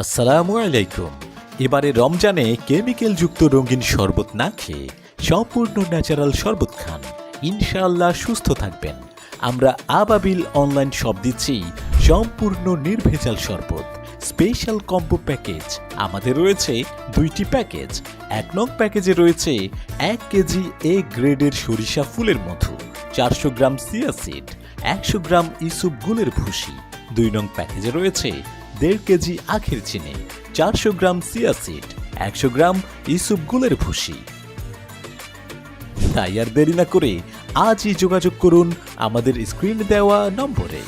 আসসালামু আলাইকুম। এবারে রমজানে কেমিক্যাল যুক্ত রঙিন শরবত না খেয়ে সম্পূর্ণ ন্যাচারাল শরবত খান। ইনশাআল্লাহ সুস্থ থাকবেন। আমরা আবাবিল অনলাইন শপ দিচ্ছি সম্পূর্ণ নির্ভেজাল শরবত। স্পেশাল কম্বো প্যাকেজ আমাদের রয়েছে দুইটি প্যাকেজ। এক নং প্যাকেজে রয়েছে এক কেজি এ গ্রেডের সরিষা ফুলের মধু, চারশো গ্রাম সিয়াসিড একশো গ্রাম ইসুপ গুলের ভুসি। দুই নং প্যাকেজে রয়েছে দেড় কেজি আখের চিনি, চারশো গ্রাম সিয়াসিড একশো গ্রাম ইসুপ গুলের ভুসি। তাই আর দেরি না করে আজই যোগাযোগ করুন আমাদের স্ক্রিনে দেওয়া নম্বরে।